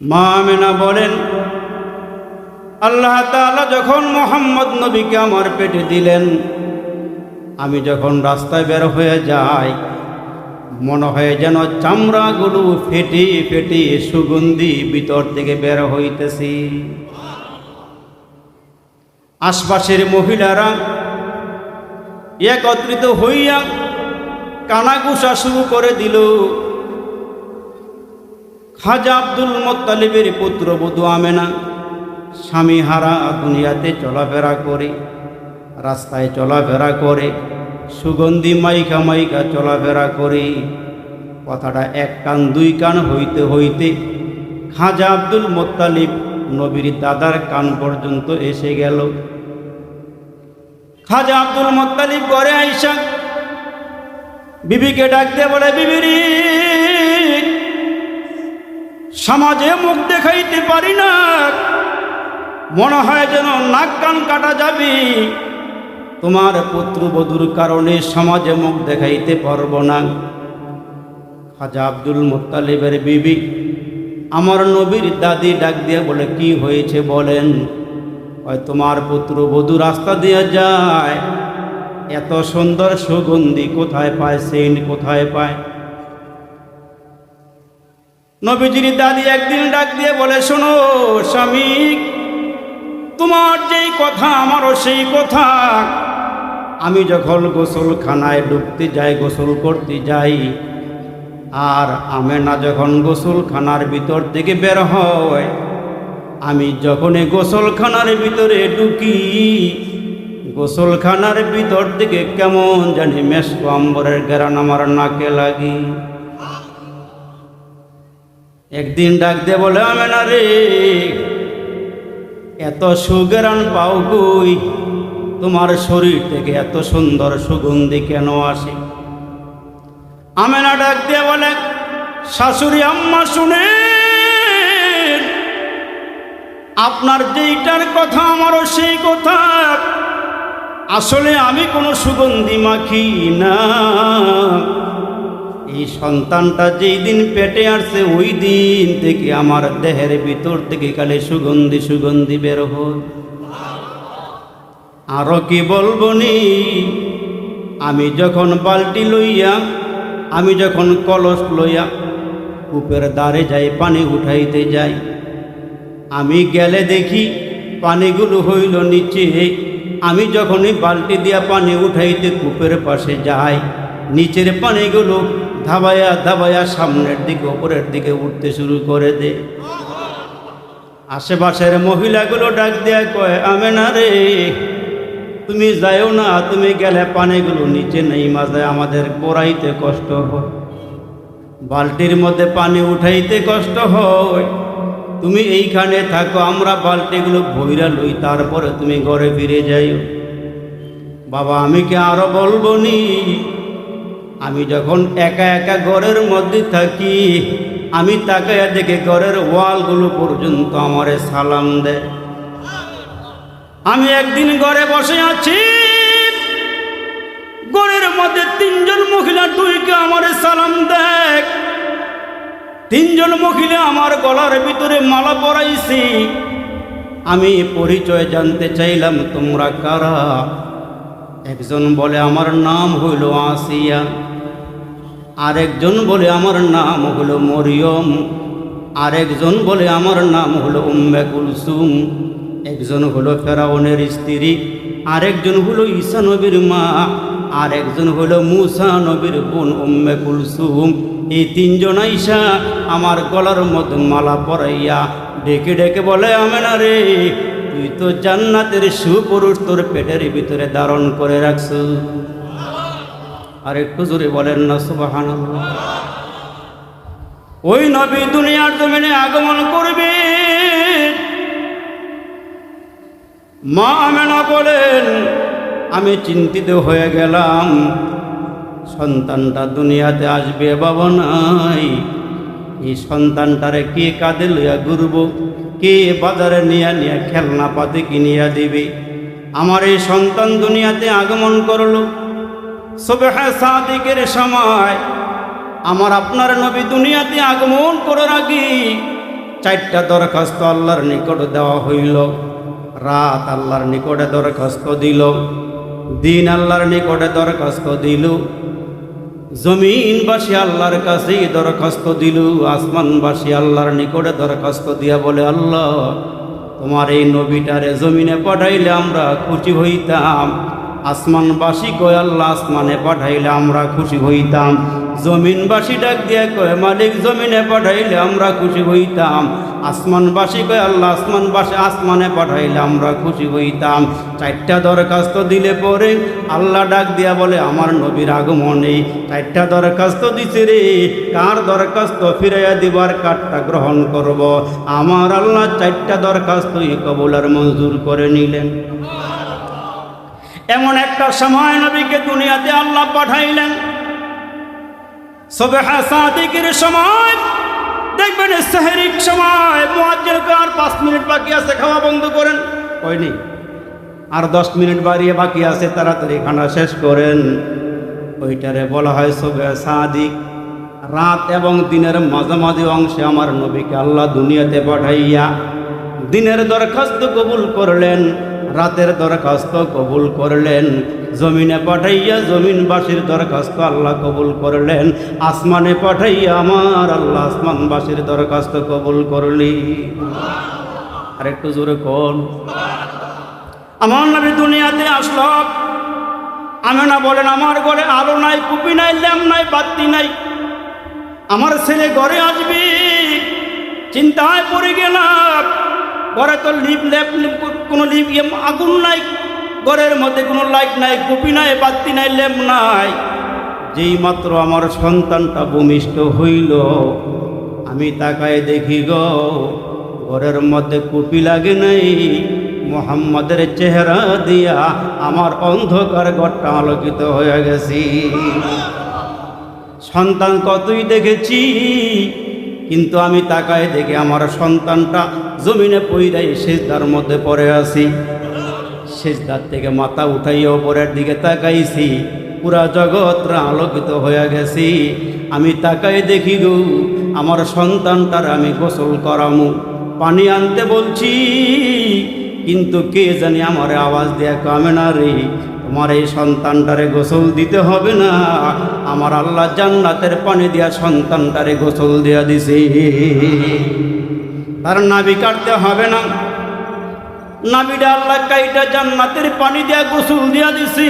মা আমেনা বলেন, আল্লাহ তাআলা যখন মোহাম্মদ নবীকে আমার পেটে দিলেন, আমি যখন রাস্তায় বের হয়ে যাই, মনে হয় যেন চামড়াগুলো ফেটে ফেটে সুগন্ধি ভিতর থেকে বের হইতেছি। আশপাশের মহিলারা একত্রিত হইয়া কানাগুসা শুরু করে দিল। খাজা আব্দুল মোত্তালিবের পুত্রবধূ আমেনা, স্বামী হারা দুনিয়াতে চলাফেরা করে, রাস্তায় চলাফেরা করে, সুগন্ধি মাইকা মাইকা চলাফেরা করে। কথাটা এক কান দুই কান হইতে হইতে খাজা আব্দুল মোত্তালিব নবীর দাদার কান পর্যন্ত এসে গেল। খাজা আব্দুল মোত্তালিব ঘরে আইসা, বিবিকে ডাকতে বলে, বিবিরি সমাজে মুখ দেখাইতে পারি না। মনে হয় যেন নাক কান কাটা যাবে। তোমার পুত্রবধূর কারণে সমাজে মুখ দেখাইতে পারব না। খাজা আব্দুল মোত্তালিবের বিবি আমার নবীর দাদি ডাক দিয়ে বলে, কি হয়েছে বলেন? হয় তোমার পুত্রবধূ রাস্তা দিয়ে যায়। এত সুন্দর সুগন্ধি কোথায় পায়? সেন কোথায় পায়? নবীজির দাদি একদিন ডাক দিয়ে বলে, শোনো স্বামী, তোমার যেই কথা, আমারও সেই কথা। আমি যখন গোসলখানায় ডুবতে যাই, গোসল করতে যাই, আর আমেনা যখন গোসলখানার ভিতর থেকে বের হয়, আমি যখনই গোসলখানার ভিতরে ঢুকি, গোসলখানার ভিতর থেকে কেমন জানি মেসকো আম্বরের গেরান আমার নাকে লাগি। একদিন ডাক দিয়ে বলে আমি না রে এত সুগেরান পাও কই? তোমার শরীর থেকে এত সুন্দর সুগন্ধি কেন আসে? আমেনা ডাক দিয়ে বলে, শাশুড়ি, আম্মা শুনে আপনার যেইটার কথা, আমারও সেই কথা। আসলে আমি কোনো সুগন্ধি মাখি না। এই সন্তানটা যেই দিন পেটে আসছে, ওই দিন থেকে আমার দেহের ভিতর থেকে কালে সুগন্ধি সুগন্ধি বের হয়। আরও কি বলব নি? আমি যখন বালটি লইয়া, আমি যখন কলস লইয়া কূপের দ্বারে যাই, পানি উঠাইতে যাই, আমি গেলে দেখি পানিগুলো হইল নিচে। আমি যখনই বালতি দিয়া পানি উঠাইতে কূপের পাশে যাই, নিচের পানিগুলো ধাবায়া ধাবায়া সামনের দিকে, ওপরের দিকে উঠতে শুরু করে দে। আশেপাশের মহিলাগুলো ডাক দেয়া কয়, আমি না রে, তুমি যাইও না, তুমি গেলে পানিগুলো নিচে নেই, মাঝে আমাদের পড়াইতে কষ্ট হয়। বালতির মধ্যে পানি উঠাইতে কষ্ট হয়। তুমি এইখানে থাকো, আমরা বালতিগুলো ভৈরা লই, তারপরে তুমি ঘরে ফিরে যাইও। বাবা, আমি কি আরও বলব নি? আমি যখন একা একা ঘরের মধ্যে থাকি, আমি তাকায় দেখে ঘরের ওয়ালগুলো পর্যন্ত আমারে সালাম দেয়। আমি একদিন ঘরে বসে আছি, ঘরের মধ্যে তিনজন মহিলা টুইকে আমারে সালাম দেখ তিনজন মহিলা আমার গলার ভিতরে মালা পরাইছি। আমি পরিচয় জানতে চাইলাম তোমরা কারা? একজন বলে, আমার নাম হইল আসিয়া। আরেকজন বলে, আমার নাম হলো মরিয়ম। আরেকজন বলে, আমার নাম হলো উম্মে কুলসুম। একজন হলো ফেরাউনের স্ত্রী। আরেকজন হলো ঈসা নবীর মা। আরেকজন হলো মুসা নবীর বোন উম্মে কুলসুম। এই তিনজন আইসা আমার গলার মধ্যে মালা পরাইয়া ডেকে ডেকে বলে, আমেনা রে তুই তো জান্নাতের সুপুরুষ, তোর পেটের ভিতরে ধারণ করে রাখছ। আর একটু জোরে বলেন না সুবাহান ওই নবী দুনিয়ার জমিনে আগমন করবে। মা আমেনা বলেন, আমি চিন্তিত হয়ে গেলাম। সন্তানটা দুনিয়াতে আসবে, বাবা নাই। এই সন্তানটারে কে কাঁদে লইয়া ঘুরব? কে বাজারে নিয়ে নিয়ে খেলনা পাতি কিনিয়া দিবে? আমার এই সন্তান দুনিয়াতে আগমন করল। সবেহা সাদিকের সময় আমার আপনার নবী দুনিয়াতে আগমন করার আগে চারটা দরখাস্ত আল্লাহর নিকট দেওয়া হইল। রাত আল্লাহর নিকটে দরখাস্ত দিল। দিন আল্লাহর নিকটে দরখাস্ত দিল। জমিনবাসী আল্লাহর কাছেই দরখাস্ত দিল, আসমানবাসী আল্লাহর নিকটে দরখাস্ত দিয়া বলে, আল্লাহ, তোমার এই নবীটারে জমিনে পাঠাইলে আমরা খুশি হইতাম। আসমানবাসী কয়, আল্লাহ আসমানে পাঠাইলে আমরা খুশি হইতাম। জমিনবাসী ডাক দিয়ে কয়, মালিক, জমিনে পাঠাইলে আমরা খুশি হইতাম। আসমানবাসী কয়, আল্লাহ আসমানবাসী, আসমানে পাঠাইলে আমরা খুশি হইতাম। চারটা দরখাস্ত দিলে পরে আল্লাহ ডাক দিয়া বলে, আমার নবীর আগমনে চারটা দরখাস্ত দিছে রে। কার দরখাস্ত ফিরাইয়া দিবার কাঠটা গ্রহণ করব? আমার আল্লাহ চারটা দরখাস্তই কবুলার মঞ্জুর করে নিলেন। এমন একটা সময় নবীকে দুনিয়াতে আল্লাহ পাঠাইলেন। সবে সাদিকের সময়, দেখবেন সেহেরিক সময় মোয়াজ্জের আর পাঁচ মিনিট বাকি আছে, খাওয়া বন্ধ করেন। হয়নি। আর দশ মিনিট বাড়িয়ে বাকি আছে, তাড়াতাড়ি খানা শেষ করেন। ওইটারে বলা হয় সবে সাদিক রাত এবং দিনের মাঝামাঝি অংশে আমার নবীকে আল্লাহ দুনিয়াতে পাঠাইয়া দিনের দরখাস্ত কবুল করলেন। রাতের দরখাস্ত কবুল করলেন। জমিনে পাঠাইয়া জমিনবাসীর দরখাস্ত আল্লাহ কবুল করলেন। আসমানে পাঠাইয়া আমার আল্লাহ আসমানবাসীর দরখাস্ত কবুল করলি। আর একটু জোরে কোন? আমার নবী দুনিয়াতে আসলো। আমেনা বলেন আমার ঘরে আলো নাই, কুপি নাই ল্যাম নাই, বাতি নাই। আমার ছেলে ঘরে আসবি, চিন্তায় পড়ে গেলাম। ঘরে তো লিপ ল্যাপ কোনো আগুন নাই, ঘরের মধ্যে কোনো লাইট নাই, কুপি নাই, বাতি নাই, ল্যাম্প নাই। যেই মাত্র আমার সন্তানটা ভূমিষ্ঠ হইল, আমি তাকায় দেখি গো, ঘরের মধ্যে কুপি লাগে নাই, মোহাম্মদের চেহারা দিয়া আমার অন্ধকার ঘরটা আলোকিত হয়ে গেছি। সন্তান কতই দেখেছি কিন্তু আমি তাকায় দেখে আমার সন্তানটা জমিনে পইরাই সেজদার মধ্যে পড়ে আছি। সেজদার থেকে মাথা উঠাইয়া ওপরের দিকে তাকাইছি। পুরা জগৎরা আলোকিত হয়ে গেছি। আমি তাকাই দেখি গো, আমার সন্তানটার আমি গোসল করামু। পানি আনতে বলছি, কিন্তু কে জানি আমার আওয়াজ দেয়া কামে না রে। তোমার এই সন্তানটারে গোসল দিতে হবে না। আমার আল্লাহ জান্নাতের পানি দিয়া সন্তানটারে গোসল দিয়া দিছে। তার নাবি কাটতে হবে না। নাবিটা আল্লাহ কাইটা জান্নাতের পানি দিয়া গোসল দিয়া দিছি।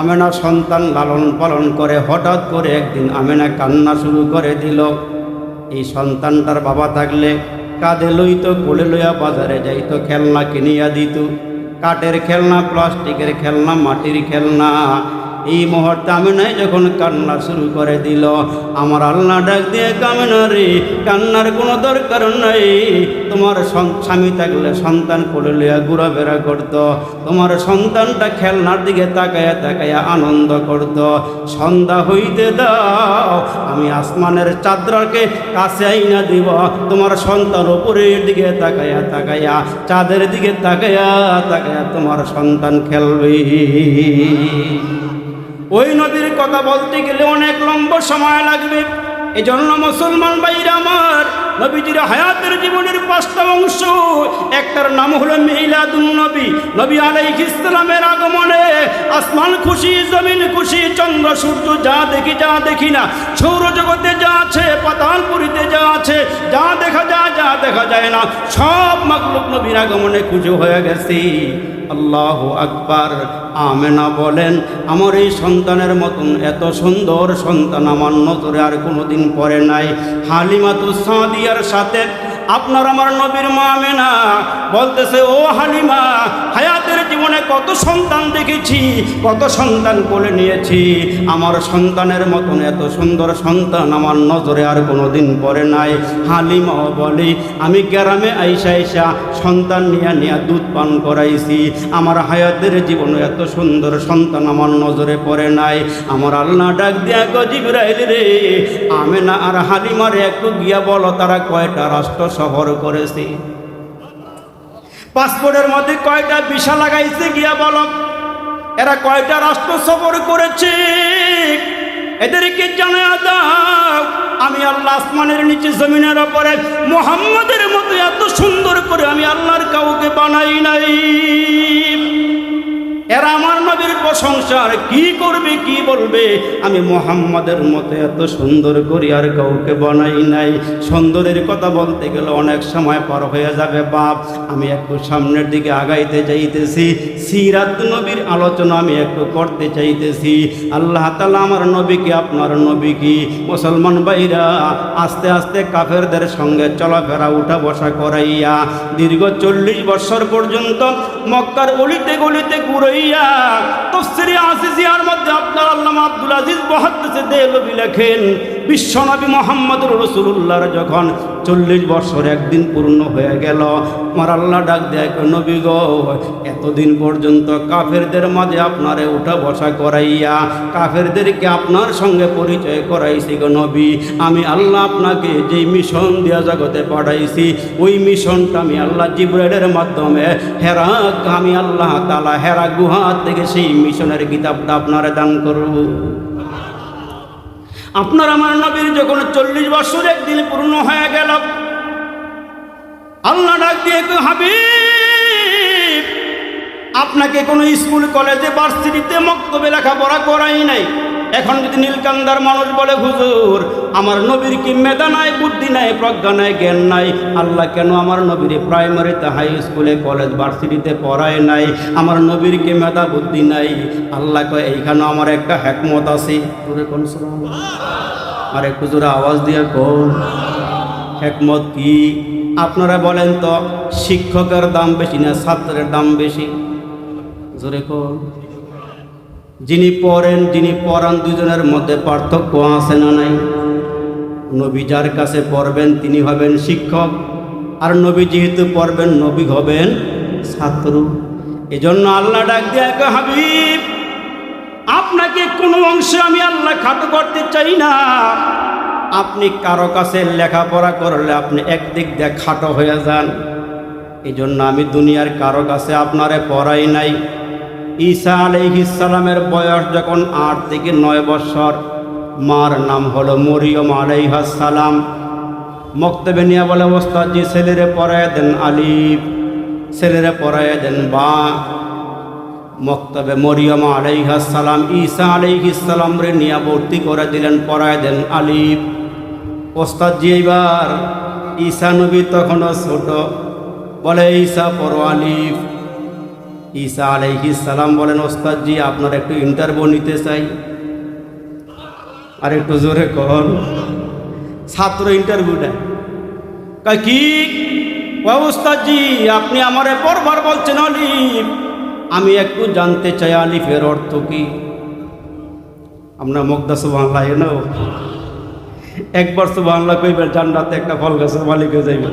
আমেনা সন্তান লালন পালন করে হঠাৎ করে একদিন আমেনা কান্না শুরু করে দিল। এই সন্তানটার বাবা থাকলে কাঁধে লইত, কোলে লইয়া বাজারে যাইতো, খেলনা কিনিয়া দিত। কাঠের খেলনা প্লাস্টিকের খেলনা মাটির খেলনা এই মুহূর্তে আমি নাই যখন কান্না শুরু করে দিল। আমার আল্লাহ ডাক দিয়ে, কামেনা রে, কান্নার কোনো দরকার নাই। তোমার স্বামী থাকলে সন্তান কোলে লইয়া ঘোরাফেরা করত। তোমার সন্তানটা খেলনার দিকে তাকায়া তাকায়া আনন্দ করত। সন্ধ্যা হইতে দাও, আমি আসমানের চাদরকে কাছে আইনা দিব। তোমার সন্তান ওপরের দিকে তাকায়া তাকায়া, চাঁদের দিকে তাকায়া তাকায়া তোমার সন্তান খেলবে। ওই নদীর কথা বলতে গেলে অনেক লম্বা সময় লাগবে। এজন্য মুসলমান ভাইরা আমার নবীজির হায়াতের জীবনের পাঁচটা অংশ, একটার নাম হলো মিলাদুন নবী। নবী আলাইহিস ইসলামের আগমনে আসমান খুশি, জমিন খুশি, চন্দ্র, সূর্য যা দেখি যা দেখি না, সৌরজগতে যা আছে, পাতালপুরিতে যা আছে, যা দেখা যায়, যা দেখা যায় না, সব মাকলুক নবীর আগমনে খুশি হয়ে গেছি। আল্লাহ আকবার। আমেনা বলেন, আমার এই সন্তানের মতন এত সুন্দর সন্তান আমার নজরে আর কোনোদিন পরে নাই। হালিমাতু সাদিয়ার সাথে আপনার আমার নবীর মা আমেনা বলতেছে, ও হালিমা, হায়াতের জীবনে কত সন্তান দেখেছি, কত সন্তান কোলে নিয়েছি। আমার সন্তানের মতন এত সুন্দর সন্তান আমার নজরে আর কোনোদিন পরে নাই। হালিমা বলি, আমি গ্রামে আইসা আইসা সন্তান নিয়ে নিয়ে দুধ পান করাইছি। আমার হায়াতের জীবনে এত সুন্দর সন্তান আমার নজরে পড়ে নাই। আমার আল্লাহ ডাক দিয়া গজিবরাইল রে, আমেনা আর হালিমারে একটু গিয়া বলো, তারা কয়টা রাষ্ট্র সফর করেছে? পাসপোর্টের মধ্যে কয়টা ভিসা লাগাইছে গিয়া বলো। এরা কয়টা রাষ্ট্র সফর করেছে? এদেরকে জানা দাও, আমি আল্লাহ আসমানের নিচে জমিনের ওপরে মোহাম্মদের মতো এত সুন্দর করে আমি আল্লাহর কাউকে বানাই নাই। এরা আমার নবীর প্রশংসা, আর কি করবে, কি বলবে? আমি মোহাম্মদের মতো এত সুন্দর করি আর কাউকে বানাই নাই। সুন্দরের কথা বলতে গেলে অনেক সময় পার হয়ে যাবে বাপ। আমি একটু সামনের দিকে আগাইতে চাইতেছি, সিরাত নবীর আলোচনা আমি একটু করতে চাইতেছি। আল্লাহ তালা আমার নবীকে, আপনার নবী কি মুসলমান ভাইরা, আস্তে আস্তে কাফেরদের সঙ্গে চলাফেরা উঠা বসা করাইয়া দীর্ঘ চল্লিশ বছর পর্যন্ত মক্কার গলিতে গলিতে ঘুরাইয়া তফসিরি আসিসিয়ার মধ্যে আপনার আল্লামা আব্দুল আজিজ মহাদ্দেশে দেলবি লেখেন বিশ্বনবী মোহাম্মদুর রসুল্লাহর যখন চল্লিশ বছর একদিন পূর্ণ হয়ে গেল, আমার আল্লাহ ডাক দেয় নবী গো, এতদিন পর্যন্ত কাফেরদের মাঝে আপনারে উঠা বসা করাইয়া কাফেরদেরকে আপনার সঙ্গে পরিচয় করাইছি গো নবী। আমি আল্লাহ আপনাকে যেই মিশন দিয়া জগতে পাঠাইছি, ওই মিশনটা আমি আল্লাহ জিব্রাইলের মাধ্যমে হেরা আমি আল্লাহ তালা হেরা গুহা থেকে সেই মিশনের কিতাবটা আপনারে দান করব। আপনার আমার নবীর যখন চল্লিশ বছর একদিন পূর্ণ হয়ে গেল, আল্লাহ ডাক দিয়ে হাবিব, আপনাকে কোনো স্কুল, কলেজে, ভার্সিটিতে মক্তবে লেখাপড়া করাই নাই। এখন যদি নীলকান্দার মানুষ বলে, হুজুর, আমার নবীর কি মেধা নাই, বুদ্ধি নাই, প্রজ্ঞা নাই, জ্ঞান নাই? আল্লাহ কেন আমার নবীর প্রাইমারিতে হাই স্কুলে কলেজ ভার্সিটিতে পড়ায় নাই? আমার নবীর কি মেধা, বুদ্ধি নাই? আল্লাহ কয়, এইখানে আমার একটা হ্যাকমত আছে। আর একটু আওয়াজ দিয়ে কোন? হ্যাকমত কি? আপনারা বলেন তো, শিক্ষকের দাম বেশি না, ছাত্রের দাম বেশি? জোরে কোন? যিনি পড়েন, যিনি পড়ান, দুজনের মধ্যে পার্থক্য আছে না নাই? নবী যার কাছে পড়বেন, তিনি হবেন শিক্ষক। আর নবী যেহেতু পড়বেন, নবী হবেন ছাত্র। এজন্য আল্লাহ ডাক দিয়ে হাবিব, আপনাকে কোনো অংশে আমি আল্লাহ খাটো করতে চাই না। আপনি কারও কাছে লেখাপড়া করলে আপনি একদিক দিয়ে খাটো হয়ে যান। এই জন্য আমি দুনিয়ার কারও কাছে আপনারে পড়াই নাই। ঈসা আলাইহিসালামের বয়স যখন আট থেকে নয় বছর, মার নাম হলো মরিয়ম আলাইহাসালাম মক্তবে নিয়ে বলে জি, ছেলেরে পড়ায় দেন আলিফ, ছেলেরে পড়ায় দেন বা। মক্তবে মরিয়ম আলাইহাসালাম ঈসা আলাইহিসালাম রে নিয়ে ভর্তি করে দিলেন পড়ায় দেন আলিফ। ওস্তাদ জি, এইবার ঈসা নবী তখনও ছোট। বলে, ঈসা পড়ো আলিফ। ঈসা আলাইহিস সালাম বলেন ওস্তাদ জি আপনার একটু ইন্টারভিউ নিতে চাই। আর একটু জোরে কর ছাত্র ইন্টারভিউ দেয় কি? কয় ওস্তাদ জি আপনি আমারে পরবার বলছেন আলিফ। আমি একটু জানতে চাই, আলিফের অর্থ কি? আমরা মুগ্ধা সুবাংলা এনো একবার সুবাংলা কইবেন, জান্নাতে একটা ফল গাছের মালিক হয়ে যাইবে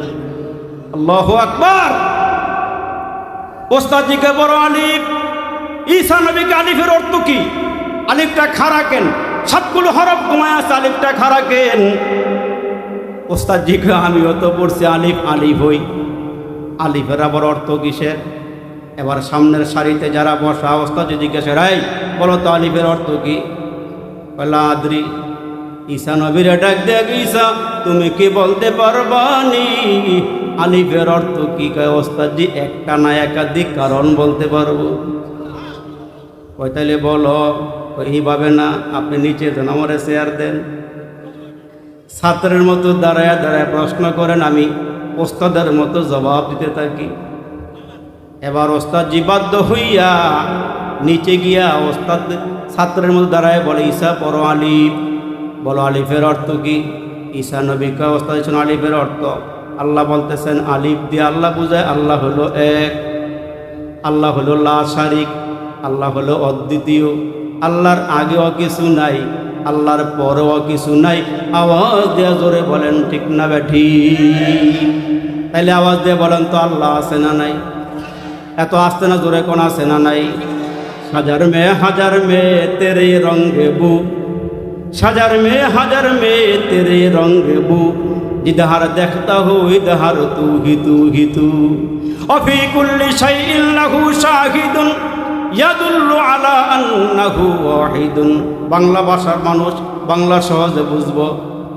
আল্লাহ আকবার! ওস্তাদজিকে বড় আলিফ। ঈসা নবীকে আলিফের অর্থ কি? আলিফটা খাড়া কেন? সবগুলো হরফ ঘুমায় আছে, আলিফটা খাড়া কেন? ওস্তাদজিকে আমিও তো পড়ছি আলিফ আলিফ হই। আলিফের আবার অর্থ কিসের? এবার সামনের সারিতে যারা বসা, ওস্তাদ জিজ্ঞেস রাই বলো তো আলিফের অর্থ কি? আদ্রি ঈসা নবীর ডাক দেখ ঈসা তুমি কি বলতে পারবানি আলিফের অর্থ কি? কয়, ওস্তাদজি, একটা না একাধিক কারণ বলতে পারব। কয় তাহলে বলো এইভাবে না, আপনি নিচে দেন আমার শেয়ার দেন। ছাত্রের মতো দাঁড়ায় দাঁড়ায় প্রশ্ন করেন, আমি ওস্তাদের মতো জবাব দিতে থাকি। এবার ওস্তাদ জীবাদ্য হইয়া নিচে গিয়া ওস্তাদ ছাত্রের মতো দাঁড়ায় বলে ঈশা পর আলিফ। বলো, আলিফের অর্থ কি? ঈসা নবীকে অবস্থা দিচ্ছেন আলিফের অর্থ। আল্লাহ বলতেছেন, আলিফ দিয়ে আল্লাহ বুঝায়, আল্লাহ হলো এক, আল্লাহ হলো লা শারিক আল্লাহ হলো অদ্বিতীয়। আল্লাহর আগেও কিছু নাই, আল্লাহর পরেও কিছু নাই। আওয়াজ দেওয়া জোরে বলেন, ঠিক না ব্যাঠি তাইলে আওয়াজ দিয়ে বলেন তো, আল্লাহ আছে না নাই? এত আসতে না জোরে কোন আছে না নাই? হাজার মে হাজার মে, তেরে রঙে বু সাজার মেয়ে, হাজার মেয়ে, তেরে রঙে বু জিদাহার দেখতা হো ইদাহার তু হিতু হিতু অফি কুল্লি সাইহু শাহিদুন, ইয়াদুল্লু বাংলা ভাষার মানুষ, বাংলা সহজে বুঝব।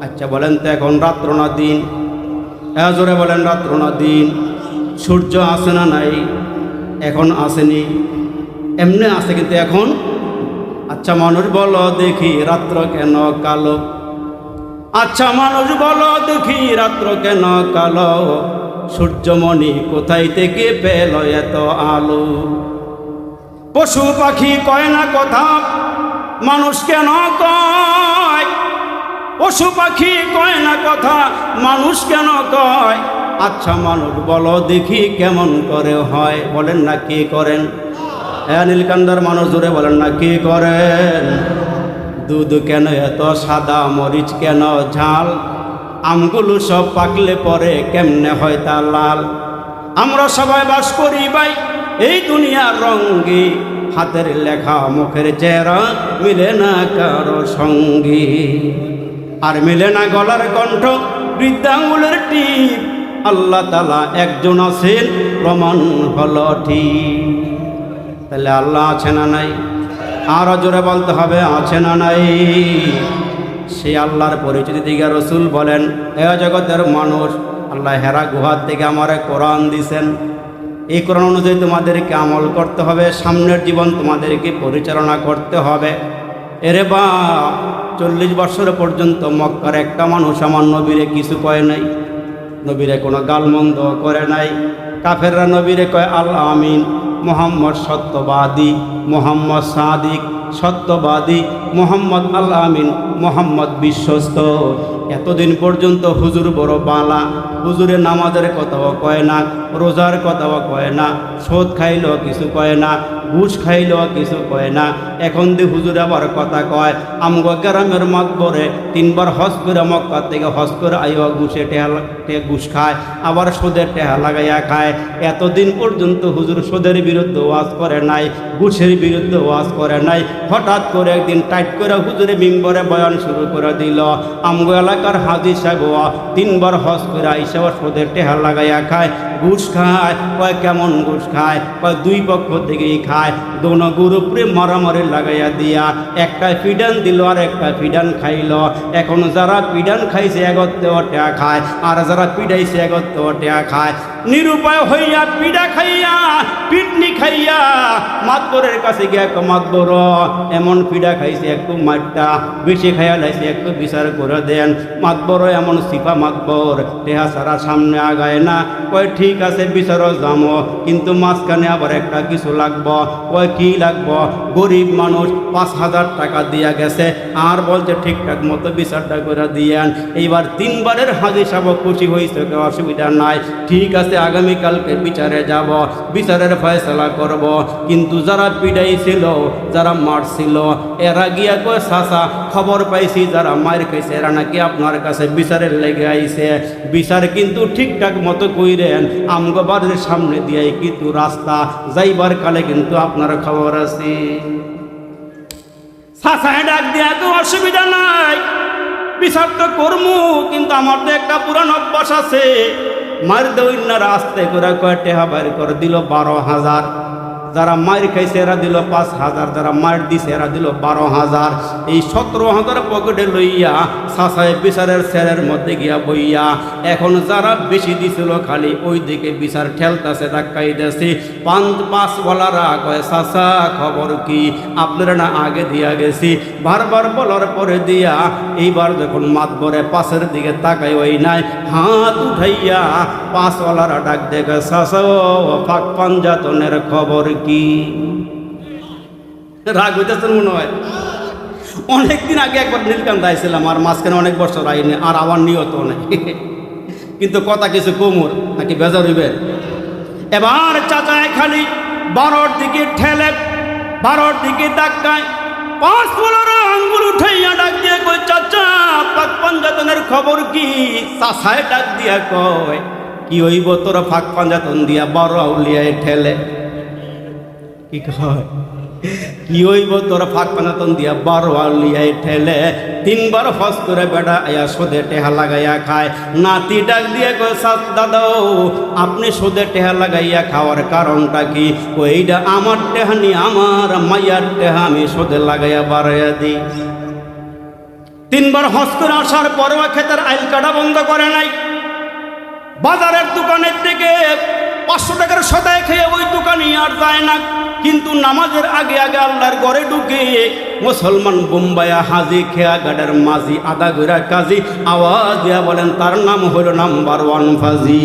আচ্ছা বলেন তো এখন রাত্র না দিন হ্যাঁ, এজরে বলেন রাত্র না দিন। সূর্য আসে না নাই? এখন আসেনি। এমনি আসে কিন্তু এখন আচ্ছা মানুষ বলো দেখি রাত্র কেন কালো? আচ্ছা মানুষ বলো দেখি রাত্র কেন কালো? সূর্যমণি কোথায় থেকে পেল এত আলো? পশু পাখি কয় না কথা? মানুষ কেন কয়? পশু পাখি কয় না কথা? মানুষ কেন কয়? আচ্ছা মানুষ বলো দেখি কেমন করে হয়? বলেন না কি করেন? হ্যাঁ নীলকান্দার মানুষ জুড়ে বলেন না, কি করেন দুধ কেন এত সাদা, মরিচ কেন ঝাল? আমগুলো সব পাকলে পরে কেমনে হয় তা লাল? আমরা সবাই বাস করি ভাই, এই দুনিয়ার রঙ্গে, হাতের লেখা মুখের চেহারা মিলে না কারও সঙ্গী। আর মিলে না গলার কণ্ঠ, বৃদ্ধাঙ্গুলের টিপ, আল্লাহ তালা একজন আছেন, প্রমাণ হল ঠিক। তাহলে আল্লাহ আছে না নাই? আরও জোরে বলতে হবে, আছে না নাই? সেই আল্লাহর পরিচিতি দিকে রসুল বলেন, এ জগতের মানুষ, আল্লাহ হেরা গুহার থেকে আমার কোরআন দিছেন। এই কোরআন অনুযায়ী তোমাদেরকে আমল করতে হবে, সামনের জীবন তোমাদেরকে পরিচালনা করতে হবে। এরে বা, চল্লিশ বছর পর্যন্ত মক্কার একটা মানুষ আমার নবীরে কিছু কয় নাই। নবীরে কোনো গালমন্দ করে নাই। কাফেররা নবীরে কয়, আল্লাহ আমিন। মোহাম্মদ সত্যবাদী, মোহাম্মদ সাদিক সত্যবাদী, মোহাম্মদ আল্লামিন মোহাম্মদ বিশ্বস্ত। এতদিন পর্যন্ত হুজুর বড় বালা হুজুরে নামাজের কথাও কয় না, রোজার কথাও কয় না সোদ খাইলেও কিছু কয় না ঘুষ খাইলেও কিছু কয় না। এখন দি হুজুর আবার কথা কয়, আমগো গ্রামের মাতবরে তিনবার হজ করে মক্কা থেকে হজ করে আইও ঘুষে টেহা ঘুষ খায়, আবার সুদের টেহা লাগাইয়া খায়। এতদিন পর্যন্ত হুজুর সুদের বিরুদ্ধে ওয়াজ করে নাই, ঘুষের বিরুদ্ধে ওয়াজ করে নাই। হঠাৎ করে একদিন টাইট করে হুজুরে মিম্বরে বয়ান শুরু করে দিল, আমগো এলাকার হাজি সাহেব তিনবার হজ করে আইসা সুদের টেহা লাগাইয়া খায়, ঘুষ খায়, কয় কেমন ঘুষ খায়, কয় দুই পক্ষ থেকেই খায়। দোনো গ্রুপরে মারামারি লাগাইয়া দিয়া। একটা ফিডান দিল আর একটা ফিডান খাইল। এখন যারা পিডান খাইছে একত্রে টেয়া খায়। আর যারা পিডাইছে একত্রে টেয়া খায়। নিরুপায় হইয়া পিডা খাইয়া, পিটনি খাইয়া, মাতবরের কাছে গিয়া এক মাতবর, এমন পিডা খাইছে একটু মাঠটা বেশি খাইয়া লাইছে একটু বিচার করে দেন। মাতবর এমন সিফা মাতবর টেহা সারা সামনে আগায় না। কয়, ঠিক আছে বিচারও যামো। কিন্তু মাঝখানে আবার একটা কিছু লাগবো। কয়, কি লাগবো? গরিব মানুষ পাঁচ হাজার টাকা দিয়া গেছে। আর বলছে ঠিকঠাক মতো বিচারটা করে দিয়েন এইবার তিনবারের হাজি সাহেব খুশি হয়েছে কেউ অসুবিধা নাই। ঠিক আছে, আগামীকালকে বিচারে যাব, বিচারের ফয়সলা করব। কিন্তু যারা পিডাইছিল যারা মারছিল এরা গিয়া কয় সাসা খবর পাইছি, যারা মার খাইছে, এরা নাকি আপনার কাছে বিচারের লেগে আইছে। বিচার কিন্তু ঠিকঠাক মতো কইরেন। আমগো সামনে দিয়ে কিন্তু রাস্তা। যাইবার কালে কিন্তু আপনার খবর আছে। সাসায় ডাক দিয়া তো অসুবিধা নাই। বিচার তো করমু, কিন্তু আমার তো একটা পুরান অভ্যাস আছে। মার দৈন্যার আস্তে করে কয়টে হাবার করে দিল, বারো হাজার। যারা মার খাইছে এরা দিল পাঁচ হাজার, যারা মার দিছে এরা দিল বারো হাজার। এই সতেরো হাজার পকেটে লইয়া সাসায় বিচারের স্যারের মধ্যে গিয়া বইয়া, এখন যারা বেশি দিছিল খালি ওই দিকে বিচার ঠেলতাছে ধাক্কাইতেছে পাঁচ পাঁচ বলারা কয় সাসা, খবর কি? আপনারা না আগে দিয়া গেছি। বারবার বলার পরে দিয়া এইবার যখন মাত মাতবরে পাশের দিকে তাকাই ওই নাই, হাত উঠাইয়া পাঁচওয়ালারা ডাক দেখে, সাসা ফাঁক পাঞ্জাতনের খবর কি? রাগ হইতেছেন মনে হয়। অনেকদিন আগে একবার নীলকান্ত আইছিলাম, আর মাঝখানে অনেক বছর আইনি, আর আবার নিয়ত নেই। কিন্তু কথা কিছু কোমর, নাকি বেজার হইবেন এবার চাচায় খালি বারোর দিকে ঠেলে, বারোর দিকে ডাকায় পাঁচ পনেরো আঙ্গুল উঠাইয়া ডাক দিয়ে কই চাচা, পাক পাঞ্জাতনের খবর কি? চাষায় ডাক দিয়া কয়, কি হইব তোর ফাঁক পাঞ্জাতন দিয়া বড় আউলিয়ায় ঠেলে? কি কয়? কি হইব তোর ফাঁক পাঞ্জাতন দিয়া? বড় আউলিয়ায় ঠেলে তিনবার ফস করে বেড়া আয়া সোদে টেহা লাগাইয়া খায়। নাতি ডাক দিয়ে কয়, সাত দাদাও আপনি সোদে টেহা লাগাইয়া খাওয়ার কারণটা কি? ওইটা আমার টেহানি আমার মাইয়ার টেহা আমি সোদে লাগাইয়া বাড়াইয়া দিই। তিনবার হজ করে আসার পরেও ক্ষেতের আইল কাটা বন্ধ করে নাই। বাজারের দোকানের থেকে পাঁচশো টাকার সদায় খেয়ে ওই দোকানে আর যায় না। কিন্তু নামাজের আগে আগে আল্লাহর ঘরে ঢুকে মুসলমান বোম্বাইয়া হাজি খেয়া গাডার মাঝি আদা গইরা কাজী, আওয়াজ দিয়া বলেন, তার নাম হলো নাম্বার ওয়ান ফাজি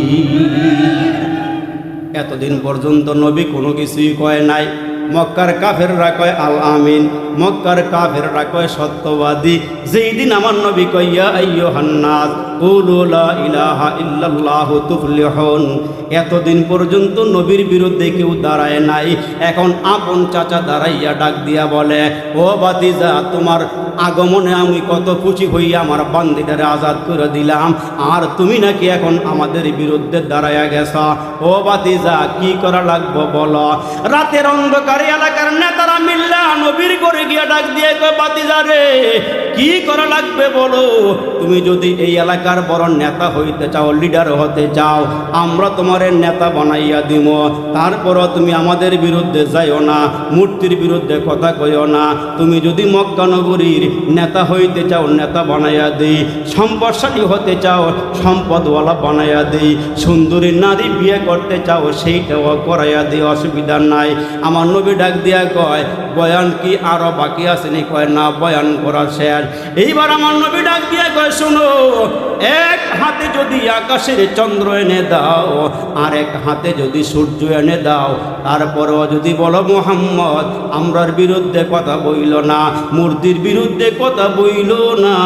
এতদিন পর্যন্ত নবী কোনো কিছুই কয় নাই। মক্কার কাফেররা কয়, আল আমিন। মক্কার কাফেররা কয়, সত্যবাদী। যেই দিন আমার নবী কইয়া আইয়ো হান্নাস ইলাহা এতদিন পর্যন্ত নবীর বিরুদ্ধে কেউ দাঁড়ায় নাই। এখন আপন চাচা দাঁড়াইয়া ডাক দিয়া বলে, ও বাতিজা, তোমার আগমনে আমি কত খুশি হইয়া আমার বান্দিটারে আজাদ করে দিলাম। আর তুমি নাকি এখন আমাদের বিরুদ্ধে দাঁড়াইয়া গেছ। ও বাতিজা কি করা লাগবো বলো? রাতের অন্ধকারে এলাকার নেতারা মিল্লা নবীর করে গিয়া ডাক দিয়ে কয় বাতিজা রে, কি করা লাগবে বলো? তুমি যদি এই এলাকার বড় নেতা হইতে চাও লিডার হতে চাও, আমরা তোমার নেতা বানাইয়া দিব। তারপরও তুমি আমাদের বিরুদ্ধে যাইও না, মূর্তির বিরুদ্ধে কথা কইও না। তুমি যদি মক্কানগরীর নেতা হইতে চাও, নেতা বানাইয়া দিই। সম্পদশালী হতে চাও, সম্পদওয়ালা বানাইয়া দিই। সুন্দরী নারী বিয়ে করতে চাও, সেইটাও করাইয়া দিই, অসুবিধা নাই। আমার নবী ডাক দিয়া কয়, বয়ান কি আরও বাকি আসেনি কয়, না, বয়ান করা শেষ। এইবার আমার নবী ডাক দিয়া কয়, শোনো এক হাতে যদি আকাশের চন্দ্র এনে দাও আর এক হাতে যদি সূর্য এনে দাও, তারপরেও যদি বলো, মোহাম্মদ, আমরার বিরুদ্ধে কথা বইল না, মূর্তির বিরুদ্ধে কথা বইল না,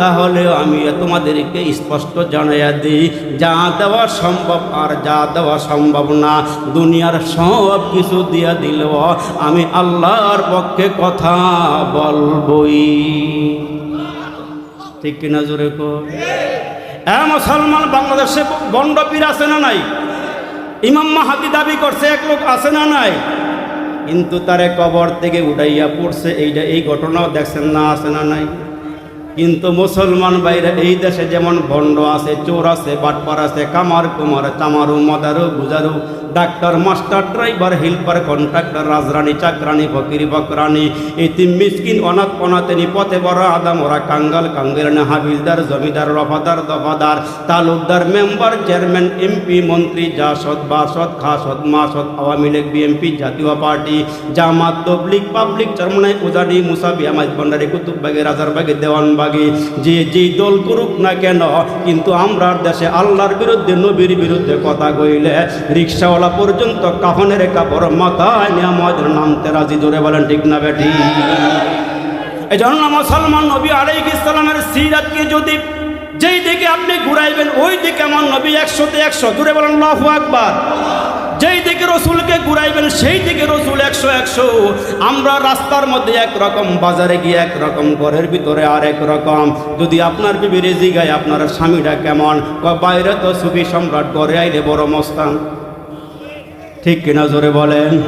তাহলে আমি তোমাদেরকে স্পষ্ট জানাইয়া দিই, যা দেওয়া সম্ভব আর যা দেওয়া সম্ভব না, দুনিয়ার সব কিছু দিয়া দিল, আমি আল্লাহর পক্ষে কথা বলবই। ঠিক কিনা জোরে হ্যাঁ মুসলমান বাংলাদেশে বন্ড আছে না নাই? ইমাম মাহাদি দাবি করছে এক লোক আছে না নাই? কিন্তু তারে কবর থেকে উঠাইয়া পড়ছে, এইটা এই ঘটনাও দেখছেন না, আছে না নাই? কিন্তু মুসলমান বাইরে এই দেশে যেমন ভণ্ড আছে, চোর আছে, বাটপার আছে, কামার, কুমার, তামারু, মদারু গুজারু doctor, master, driver, helper, contractor, রাজরানী, চাকরানি, ফকিরি, বকরানি, ইতিম, মিসকিন, অনাথ, অনাথেনি, পথে বড় আদাম, ওরা কাঙ্গাল কাঙ্গেরানি হাবিলদার, জমিদার, রফাদার, দফাদার, তালুকদার, মেম্বার, চেয়ারম্যান, এমপি, মন্ত্রী জাসদ বাসদ খাসদ মাসদ Awami League BNP Jatiya party, Jamaat Tabligh public, Charmonai, উজানি মুসাবি আমাজ ভান্ডারি কুতুববাগে, রাজারবাগে দেওয়ানবাগে যে যেই দল করুক না কেন, কিন্তু আমরার দেশে আল্লাহর বিরুদ্ধে, নবীর বিরুদ্ধে কথা কইলে রিক্সাওয়ালা পর্যন্ত কাফনের কাপড় মাথায় নিয়ে আমাদের নামতে রাজি। জোরে বলেন, ঠিক না বেটি? এই জন্য মুসলমান নবী আলাইহ ইসলামের সিরাতকে যদি যেই দিকে আপনি ঘুরাইবেন, ওই দিকে আমার নবী একশোতে একশো। দূরে বলেন লাহু আকবার। যেই রসুলকে ঘুরাইবেন সেই দিকে রসুল একশো একশো। আমরা রাস্তার মধ্যে একরকম বাজারে গিয়ে একরকম ঘরের ভিতরে আর এক রকম। যদি আপনার বিবির জিগায় আপনার স্বামীটা কেমন? বাইরে তো সুফি সম্রাট করে আইলে বড় মস্তান। ঠিক কিনা জোরে বলেন?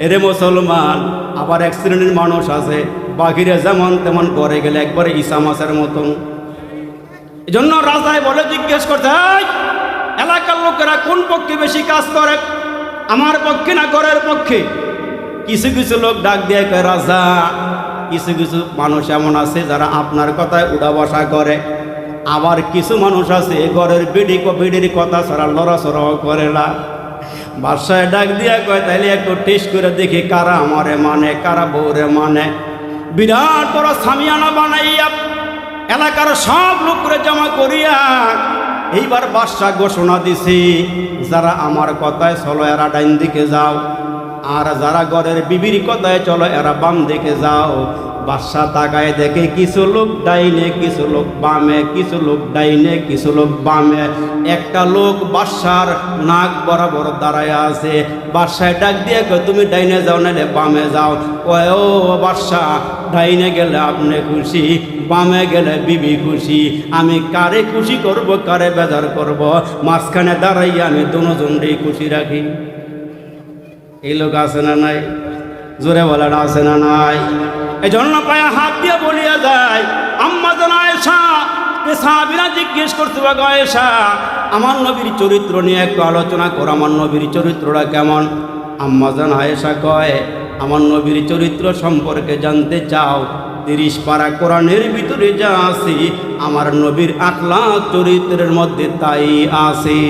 এরে মুসলমান আবার এক শ্রেণির মানুষ আছে বাকিরে যেমন তেমন করে গেলে একবারে ঈসা মাসের মতন। এই জন্য রাজায় বলে জিজ্ঞেস করতে "এই, এলাকার লোকেরা কোন পক্ষে বেশি কাজ করে? আমার পক্ষে না ঘরের পক্ষে? কিছু কিছু লোক ডাক দিয়ে, কয়, রাজা, কিছু কিছু মানুষ এমন আছে যারা আপনার কথায় উড়া বসা করে। আবার কিছু মানুষ আছে ঘরের বিড়ি বিড়ির কথা ছাড়া লড়াচড়াও করে না। বাসায় ডাক দিয়া কয়, তাইলে একটু টেস্ট করে দেখি কারা আমারে মানে কারা বউরে মানে। বিরাট বড় সামিয়ানা বানাইয়া এলাকার সব লোকরে জমা করিয়া এইবার বাদশাহ ঘোষণা দিছি, যারা আমার কথায় চলো, এরা ডাইন দিকে যাও। আর যারা ঘরের বিবির কথায় চলো, এরা বাম দিকে যাও। বাদশাহ তাকায় দেখে কিছু লোক ডাইনে, কিছু লোক বামে, কিছু লোক ডাইনে, কিছু লোক বামে। একটা লোক বাদশার নাক বরাবর দাঁড়ায় আছে। বাদশায় ডাক দিয়ে তুমি ডাইনে যাও, নাহলে বামে যাও। ও বাদশাহ ডাইনে গেলে আপনি খুশি, বামে গেলে বিবি খুশি। আমি কারে খুশি করব, কারে বেজার করব? মাঝখানে দাঁড়াইয়া আমি দুজনকেই খুশি রাখি। এই লোক আছে না নাই? জোরে বলেন, আছে না নাই? এই জন্য পায়ে হাত দিয়ে বলিয়া যায়, আম্মা জানা এসা। সাহাবিরা জিজ্ঞেস করতে বা গয়েশা আমার নবীর চরিত্র নিয়ে একটু আলোচনা কর, আমার নবীর চরিত্রটা কেমন? আম্মা জান আয়েশা কয়, আমার নবীর চরিত্র সম্পর্কে জানতে চাও। তিরিশ পারা কোরআনের ভিতরে যা আছে, আমার নবীর আখলাক চরিত্রের মধ্যে তাই আছে।